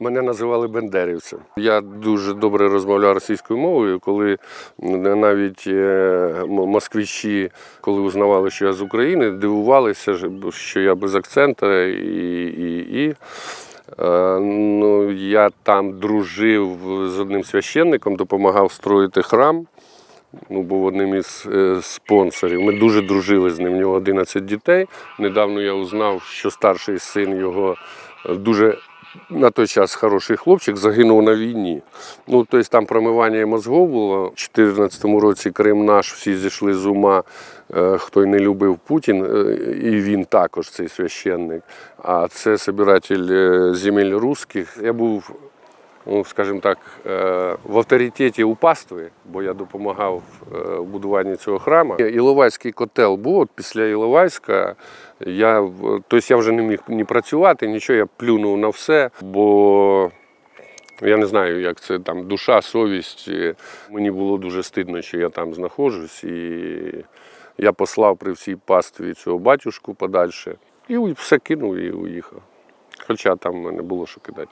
Мене називали бендерівцем. Я дуже добре розмовляв російською мовою, коли навіть е, москвичі, коли узнавали, що я з України, дивувалися, що я без акцента і. і, і. Е, Ну, я там дружив з одним священником, допомагав строїти храм. Ну, був одним із е, спонсорів. Ми дуже дружили з ним. У нього 11 дітей. Недавно я узнав, що старший син його дуже на той час хороший хлопчик загинув на війні. Ну, тобто там промивання мозгов було. У 2014 році Крим наш, всі зійшли з ума, е, хто й не любив Путін, е, і він також, цей священник. А це собиратель е, земель русських. Я був ну, скажімо так, е, в авторитеті у пастви, бо я допомагав е, в будуванні цього храму. Іловайський котел був, от після Іловайська я, тобто я вже не міг ні працювати, нічого, я плюнув на все, бо я не знаю, як це там душа, совість. Е, Мені було дуже стидно, що я там знаходжусь. І я послав при всій пастві цього батюшку подальше. І все кинув і уїхав. Хоча там не було що кидати.